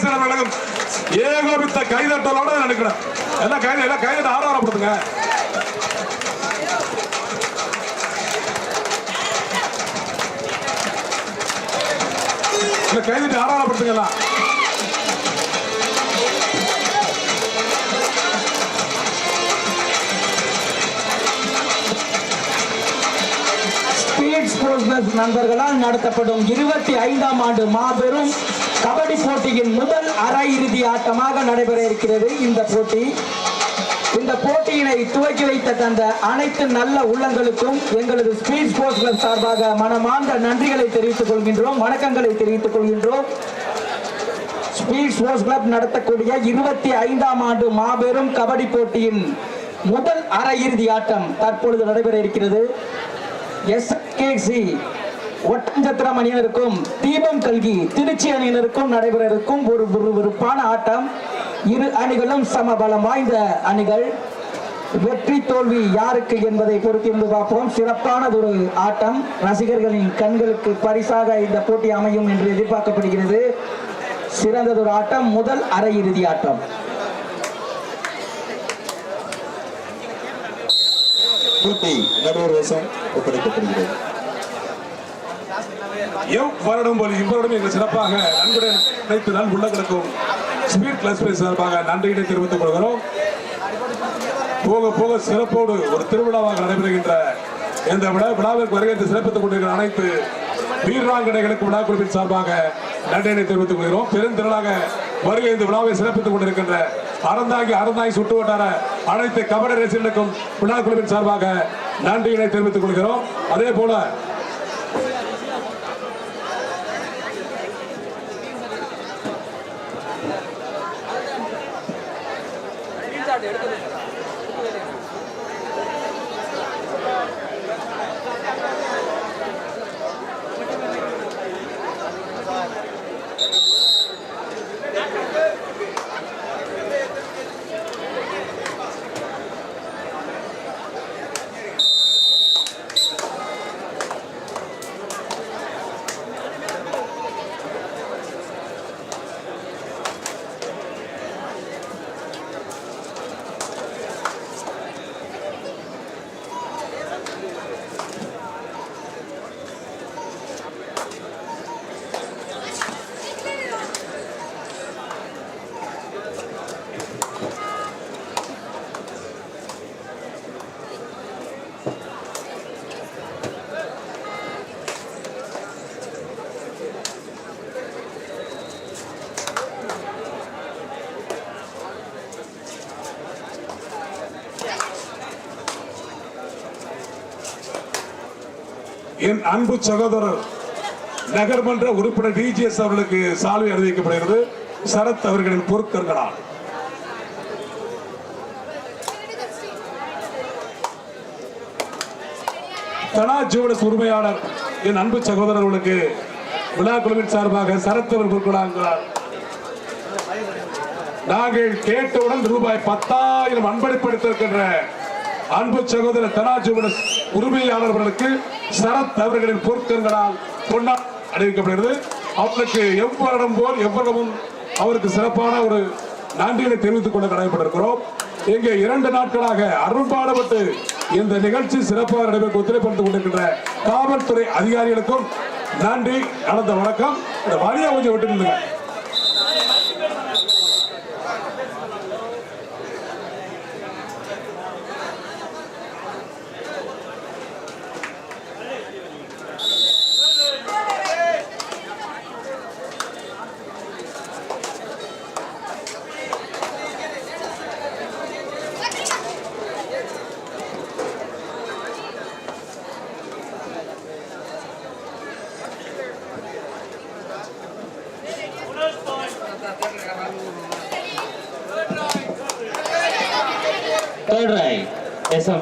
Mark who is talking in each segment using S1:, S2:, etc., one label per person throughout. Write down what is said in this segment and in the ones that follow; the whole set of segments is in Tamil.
S1: கணேசன் அவர்களும் ஏகோபித்த கைதட்டலோட நினைக்கிறேன் எல்லாம் கைது எல்லாம் கைதட்ட ஆரவாரப்படுத்துங்க இல்ல கைதட்டி ஆரவாரப்படுத்துங்க எல்லாம்.
S2: நண்பர்களால் நடத்தப்படும் இருபத்தி ஐந்தாம் ஆண்டு மாபெரும் கபடி போட்டியின் முதல் அரையிறுதி ஆட்டமாக நடைபெற இருக்கிறது இந்த போட்டி. இந்த போட்டியினை துவக்கி வைத்த தந்த அனைத்து நல்ல உள்ளங்களுக்கும் எங்களது ஸ்பீட் ஸ்போர்ட்ஸ் கிளப் சார்பாக மனமார்ந்த நன்றிகளை தெரிவித்துக் கொள்கின்றோம் வணக்கங்களை தெரிவித்துக் கொள்கின்றோம். ஸ்பீட் ஸ்போர்ட்ஸ் கிளப் நடத்தக்கூடிய இருபத்தி ஐந்தாம் ஆண்டு மாபெரும் கபடி போட்டியின் முதல் அரையிறுதி ஆட்டம் தற்பொழுது நடைபெற இருக்கிறது. எஸ்கேசி ஒட்டஞ்சத்திரம் அணியினருக்கும் தீபம் கல்கி திருச்சி அணியினருக்கும் நடைபெற இருக்கும் ஒரு விறுவிறுப்பான ஆட்டம். இரு அணிகளும் சமபலம் வாய்ந்த அணிகள். வெற்றி தோல்வி யாருக்கு என்பதை பொறுத்திருந்து பார்ப்போம். சிறப்பானதொரு ஆட்டம். ரசிகர்களின் கண்களுக்கு பரிசாக இந்த போட்டி அமையும் என்று எதிர்பார்க்கப்படுகிறது. சிறந்ததொரு ஆட்டம். முதல் அரையிறுதி ஆட்டம்.
S3: போட்டி நடுவர் வேஷம் ஒப்படைக்கப்படுகிறது.
S1: எவ் வருடம் போல் இவ்வருடம் எங்கள் சிறப்பாக நன்குடன் அனைத்து உள்ள உள்ளங்களுக்கும் ஸ்பீட் கிளஸ் சார்பாக நன்றியினை தெரிவித்துக் கொள்கிறோம். போக போக சிறப்போடு ஒரு திருவிழாவாக நடைபெறுகின்ற இந்த விழா விழாவிற்கு வருகை சிறப்பித்துக் கொண்டிருக்கிற அனைத்து வீராங்கனைகளுக்கு விழா குழுவின் சார்பாக நன்றியினை தெரிவித்துக் கொள்கிறோம். பெருந்திரளாக வருகை இந்த விழாவை சிறப்பித்துக் கொண்டிருக்கின்ற அறந்தாங்கி அறந்தாங்கி சுட்டு வட்டார அனைத்து கபடி ரசிகர்களுக்கும் விழா குழுவின் சார்பாக நன்றியினை தெரிவித்துக் கொள்கிறோம். அதே போல என் அன்பு சகோதரர் நகர்மன்ற உறுப்பினர் டிஜிஎஸ் அவர்களுக்கு சால்வை அறிவிக்கப்படுகிறது. சரத் அவர்களின் பொருட்கர்களால் தனா ஜுவலஸ் உரிமையாளர் என் அன்பு சகோதரர்களுக்கு விழா குழுவின் சார்பாக சரத் அவர் பொருட்களாகிறார் நாங்கள் கேட்டவுடன் ரூபாய் பத்தாயிரம் அன்பளிப்படுத்திருக்கின்ற அன்பு சகோதரர் தனாஜிபுர உரிமையாளர்களுக்கு சரத் அவர்களின் பொருட்களால் கொண்டா அறிவிக்கப்படுகிறது. அவர்களுக்கு எவ்வளவு போல் எவ்வளவும் அவருக்கு சிறப்பான ஒரு நன்றிகளை தெரிவித்துக் கொள்ள கடமைப்பட்டிருக்கிறோம். இங்கே இரண்டு நாட்களாக அரும்பாடுபட்டு இந்த நிகழ்ச்சி சிறப்பாக நடைபெற்று ஒத்துழைப்படுத்திக் கொண்டிருக்கின்ற காவல்துறை அதிகாரிகளுக்கும் நன்றி நடந்த வணக்கம். இந்த வழியை கொஞ்சம் விட்டு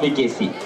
S2: Mike Jesse.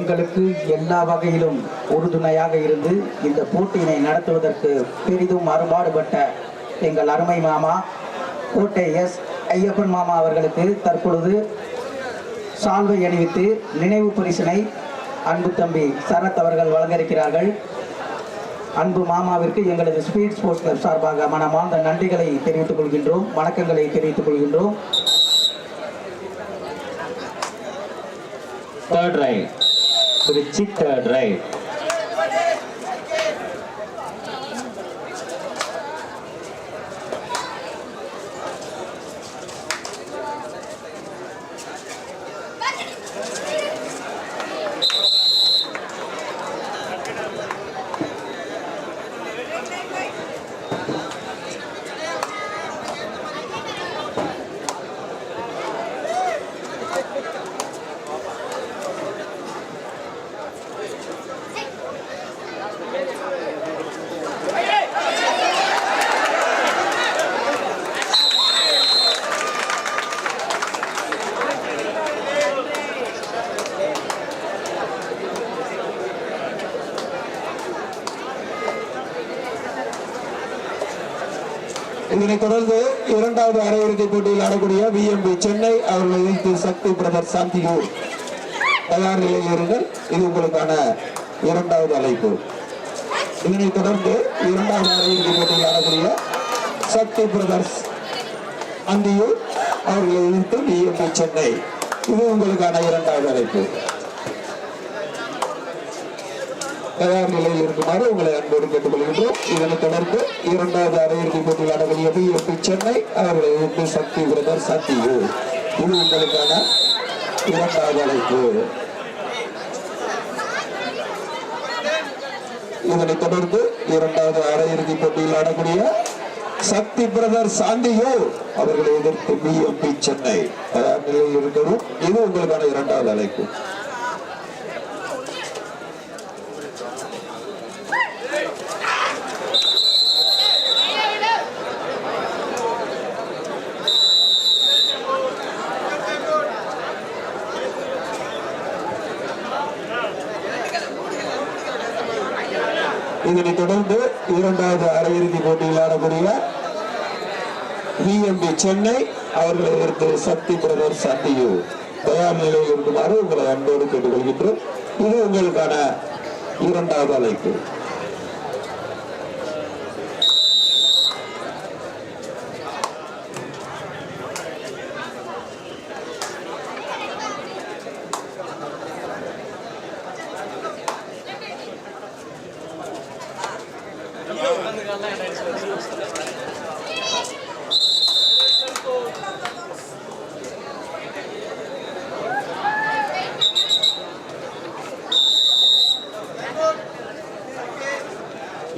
S2: எங்களுக்கு எல்லா வகையிலும் உறுதுணையாக இருந்து இந்த போட்டியினை நடத்துவதற்கு பெரிதும் அறுபாடுபட்ட எங்கள் அருமை மாமா கோட்டை எஸ். ஐயப்பன் மாமா அவர்களுக்கு தற்பொழுது சால்வை அணிவித்து நினைவு பரிசினை அன்பு தம்பி சரத் அவர்கள் வழங்கியிருக்கிறார்கள். அன்பு மாமாவிற்கு எங்களது ஸ்பீட் ஸ்போர்ட்ஸ் கிளப் சார்பாக மனமார்ந்த நன்றிகளை தெரிவித்துக் கொள்கின்றோம் வணக்கங்களை தெரிவித்துக் கொள்கின்றோம்.
S4: Third right Trichy third right
S3: இதனைத் தொடர்ந்து இரண்டாவது அரையிறுதி போட்டியில் ஆடக்கூடிய விஎம்பி சென்னை அவர்களை எதிர்த்து சக்தி பிரதர் சாந்திகு தயார் நிலையில் இருங்கள். இது உங்களுக்கான இரண்டாவது அழைப்பு. இதனைத் தொடர்ந்து இரண்டாவது அரையிறுதி போட்டியில் ஆடக்கூடிய சக்தி பிரதர்ஸ் அந்தியூர் அவர்களை எதிர்த்து விஎம்பி சென்னை. இது உங்களுக்கான இரண்டாவது அழைப்பு. தயார் நிலையில் இருக்குமாறு உங்களை அன்போடு கேட்டுக்கொள்கின்றோம். இதனைத் தொடர்ந்து இரண்டாவது அரையிறுதி போட்டியில் அடங்கிய பிஎஃபி சென்னை அவர்களை எதிர்த்து சக்தி பிரதர் சக்தியு இது உங்களுக்கான இரண்டாவது அழைப்பு. இதனைத் தொடர்ந்து இரண்டாவது அரையிறுதி போட்டியில் ஆடக்கூடிய சக்தி பிரதர் சாந்தியோ அவர்களை எதிர்த்து பிஎம்பி சென்னை தயார் நிலையில் இருக்கவும் இது உங்களுக்கான இரண்டாவது அழைப்பு. இதனைத் தொடர்ந்து இரண்டாவது அரையிறுதி போட்டியில் ஆடக்கூடிய விஎம்பி சென்னை அவர்களை எதிர்த்து சக்தி பிரதர் சத்தியு தயார் நிலையில் இருக்குமாறு உங்களை அன்போடு கேட்டுக்கொள்கின்றோம். இது உங்களுக்கான இரண்டாவது அழைப்பு.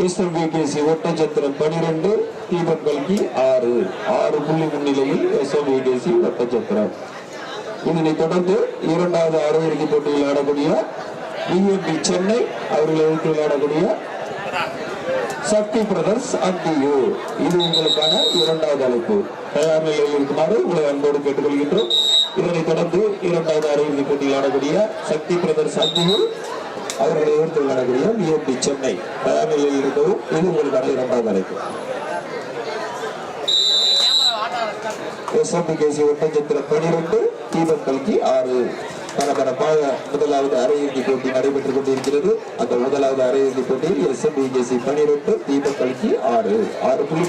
S3: எஸ்எம்பிபிஎஸ்சி ஒட்டச்சத்திரம் பனிரெண்டு தீபம் கல்கி ஆறு. ஆறு புள்ளி முன்னிலையில் எஸ்எம்பிபிஎஸ்சி ஒட்டச்சத்திரம் இதனைத் தொடர்ந்து இரண்டாவது அரையிறுதி போட்டியில் ஆடக்கூடிய பிஎம்பி சென்னை அவர்களை எதிர்த்து விளையாடக்கூடிய சக்தி பிரதர்ஸ் அந்தியூ இது உங்களுக்கான இரண்டாவது அழைப்பு. தயார் நிலையில் இருக்குமாறு உங்களை அன்போடு கேட்டுக்கொள்கின்றோம். இதனைத் தொடர்ந்து இரண்டாவது அரையிறுதி போட்டியில் ஆடக்கூடிய சக்தி பிரதர்ஸ் அந்தியூ அவர்களை எதிர்த்து விளையாடக்கூடிய விஎம்பி சென்னை. தயார் நிலையில் இருக்கவும் இது உங்களுக்கான இரண்டாவது அழைப்பு. எஸ்எம்பிகேசி ஒட்டஞ்சத்திரம் பனிரெண்டு தீபக் கல்கி ஆறு. பரபரப்பாக முதலாவது அரையிறுதி போட்டி நடைபெற்றுக் கொண்டிருக்கிறது. அந்த முதலாவது அரையிறுதி போட்டியில் எஸ்எம்பிஜேசி பனிரெண்டு தீபக் கல்கி ஆறு. ஆறு புள்ளி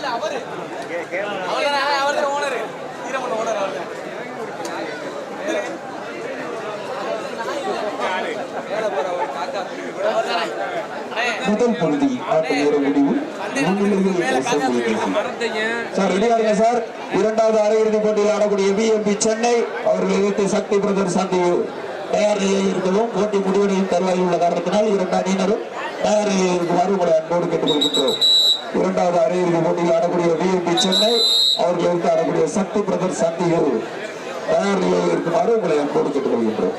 S3: நிலையில் எஸ்எம்பிகேசி முதல் பகுதி முடிவு. சார் ரெடியா இருங்க சார்? இரண்டாவது அரையிறுதி போட்டியில் ஆடக்கூடிய பிஎம்பி சென்னை. அவர்கள் எதிர்த்து சக்தி பிரதர் சந்திவு தயார் நிலையில் இருக்கவும் போட்டி முடிவடையும் தருவாயில் உள்ள காரணத்தினால் இரண்டு அணியினரும் தயார் நிலையில் இருக்குமாறு உங்களை அன்போடு கேட்டுக்கொள்கின்றோம். இரண்டாவது அரையிறுதி போட்டியில் ஆடக்கூடிய விஎம்பி சென்னை அவர்களுக்கு ஆடக்கூடிய சக்தி பிரதர் சந்திவு தயார் நிலையில் இருக்குமாறு உங்களை அன்போடு கேட்டுக்கொள்கின்றோம்.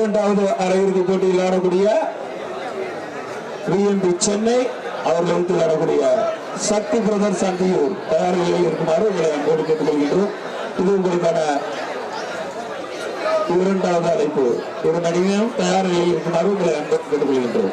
S3: இரண்டாவது அரையிறுதி போட்டியில் ஆடக்கூடிய விஎம்பி சென்னை அவர்களுக்கு ஆடக்கூடிய சக்தி பிரதர் சந்தியூர் தயார் நிலையில் இருக்குமாறு உங்களை அன்போடு கேட்டுக்கொள்கின்றோம். இது உங்களுக்கான இரண்டாவது அழைப்பு. ஒரு நடிகையும் தயார் நிலையில் இருக்குமாறு உங்களை அன்போடு கேட்டுக்கொள்கின்றோம்.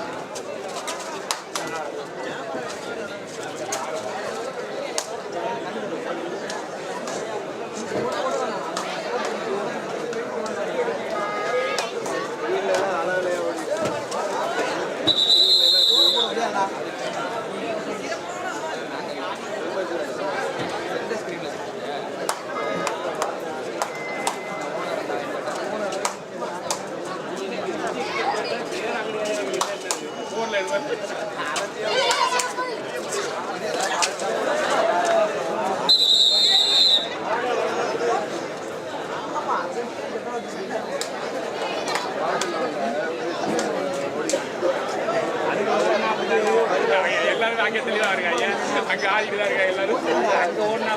S5: அங்க ஆடிட்டு தான் இருக்காங்க எல்லாரும்? ஓடினா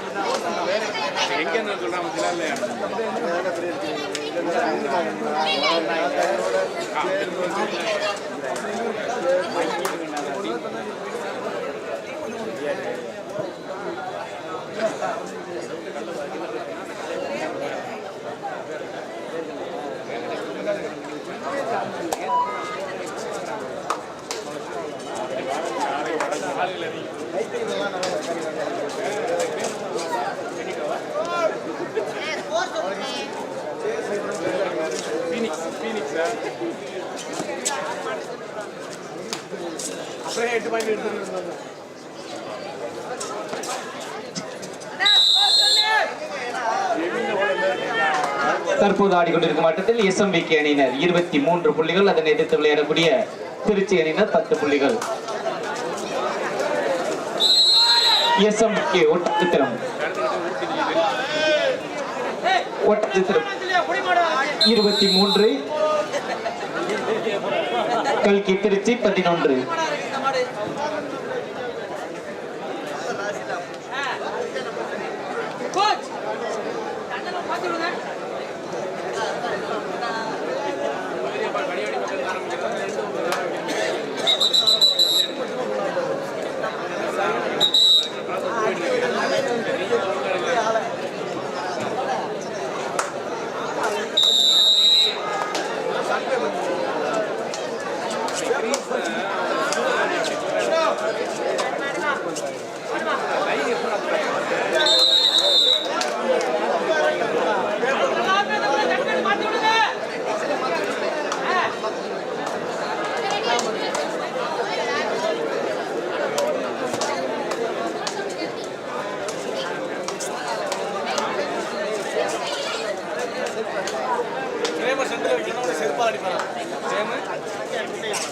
S5: எங்க இல்லையா? ஃபீனிக்ஸ் அப்படியே எட்டு பாயிண்ட்
S4: தற்போது ஆடிக்கொண்டிருக்கும் ஆட்டத்தில் எஸ்எம்பிகே அணியினர் இருபத்தி மூன்று புள்ளிகள் அதனை எதிர்த்து விளையாடக்கூடிய திருச்சி அணியினர் பத்து புள்ளிகள். எஸ்எம்பிகே ஒட்டச்சித்திரம் ஒட்டச்சித்திரம் இருபத்தி மூன்று மக்கள் திருச்சி பதினொன்று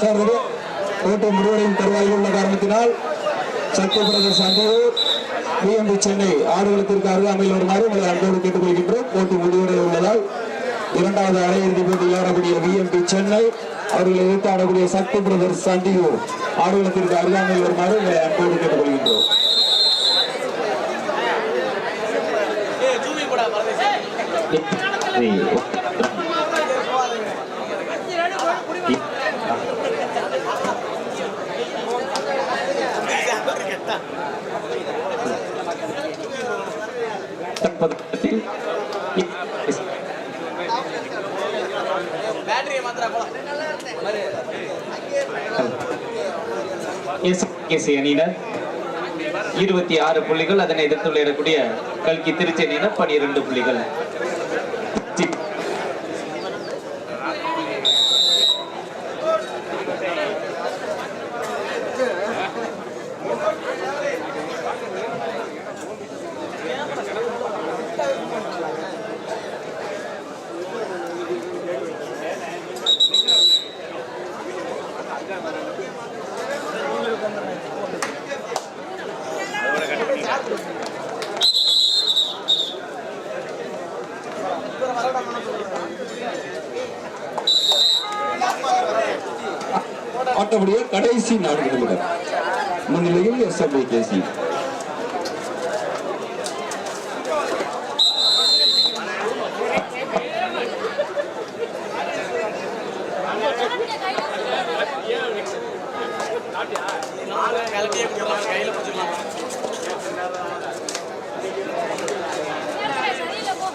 S3: சார் இது கோட்டை முடிவடையும் தருவாயில் உள்ள காரணத்தினால் சக்தி பிரதேச அந்தியூர் பிஎம்பி சென்னை ஆடுகளத்திற்கு அருகாமையில் வருமாறு உங்களை அன்போடு கேட்டுக்கொள்கின்றோம். போட்டி முடிவடைய உள்ளதால் இரண்டாவது அரையிறுதி போட்டியில் ஆடக்கூடிய பிஎம்பி சென்னை அவர்களை எதிர்த்து ஆடக்கூடிய சக்தி பிரதர்ஸ் சண்டியூர் ஆடுகளத்திற்கு அருகாமையில் வருமாறு உங்களை அன்போடு கேட்டுக்கொள்கின்றோம்
S4: தற்போதையில் எஸ்கேசி அணியினர் இருபத்தி ஆறு புள்ளிகள் அதனை எதிர்த்து கல்கி திருச்சி அணியினர் பனிரெண்டு புள்ளிகள்.
S3: ஆட்டமுடைய கடைசி நான்கு நிமிடம் முன்னிலையில் எஸ் எம் கேசி
S6: சரியில்லை போ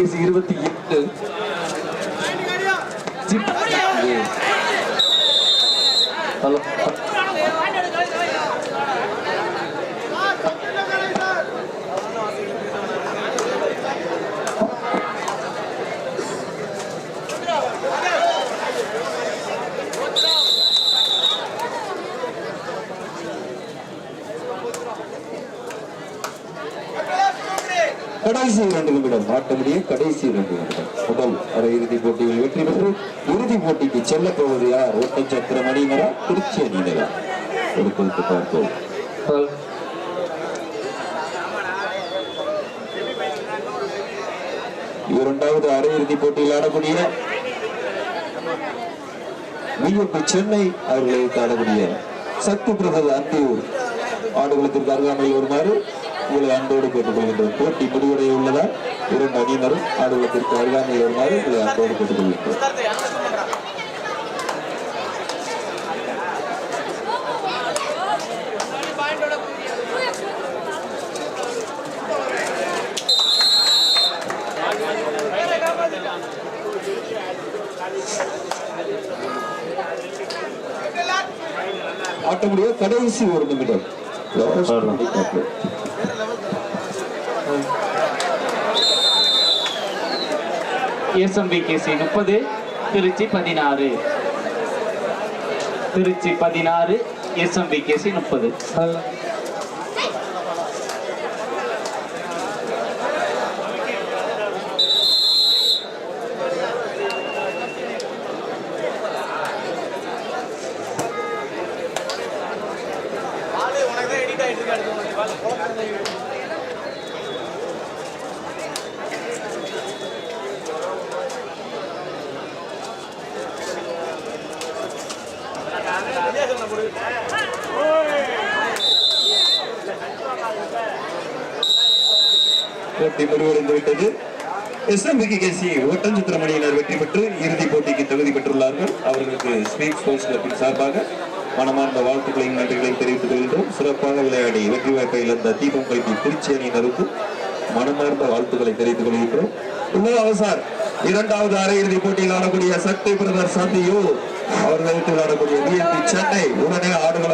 S3: எஸ் இருபத்தி எட்டு கடைசி இரண்டு நிமிடம் ஆட்டமுடைய கடைசி இரண்டு நிமிடம். முதல் அரை இறுதி போட்டியில் வெற்றி பெற்று இறுதி போட்டிக்கு செல்ல போவது யார்? ஒட்டச்சத்திரம் அணியினரா? திருச்சி அணியினரா? ஒரு குறித்து பார்ப்போம். இரண்டாவது அரையிறுதி போட்டியில் ஆடக்கூடிய விஎம்பி சென்னை அவர்களை ஆடக்கூடிய சக்தி பிரதர் அந்தியூர் ஆடுகளத்திற்கு அருகாமையில் வருமாறு உங்களை அன்போடு கேட்டுக்கொள்கின்றோம் போட்டி முடிவுடைய உள்ளதால் இரண்டு அணியினரும் ஆடுகளத்திற்கு அருகாமையில் வருமாறு உங்களை அன்போடு கேட்டுக்கொள்கின்றோம் ஆட்டமுடிய கடைசி ஒரு நிமிடம். Last
S4: எஸ்எம்பிகேசி முப்பது திருச்சி பதினாறு. திருச்சி பதினாறு எஸ்எம்பிகேசி முப்பது.
S3: போட்டி எஸ் எம் விகேசி ஒட்டஞ்சித்திரமணியினர் வெற்றி பெற்று இறுதிப் போட்டிக்கு தகுதி பெற்றுள்ளார்கள். அவர்களுக்கு ஸ்வீட் ஸ்போர்ட்ஸ் கிளப்பின் சார்பாக மனமார்ந்த வாழ்த்துக்களையும் நன்றிகளையும் தெரிவித்துக் கொள்கின்றோம். சிறப்பாக விளையாடி வெற்றி வாய்ப்பை இழந்த தீபம் கல்வி திருச்சி அணியினருக்கு மனமார்ந்த வாழ்த்துக்களை தெரிவித்துக் கொள்கின்றோம். இன்னொரு சார் இரண்டாவது அரையிறுதி போட்டியில் ஆடக்கூடிய சக்தி பிரதர் சந்தியோ அவர்களுக்கு ஆடக்கூடிய பிஎன்பி சென்னை உடனே ஆடுகள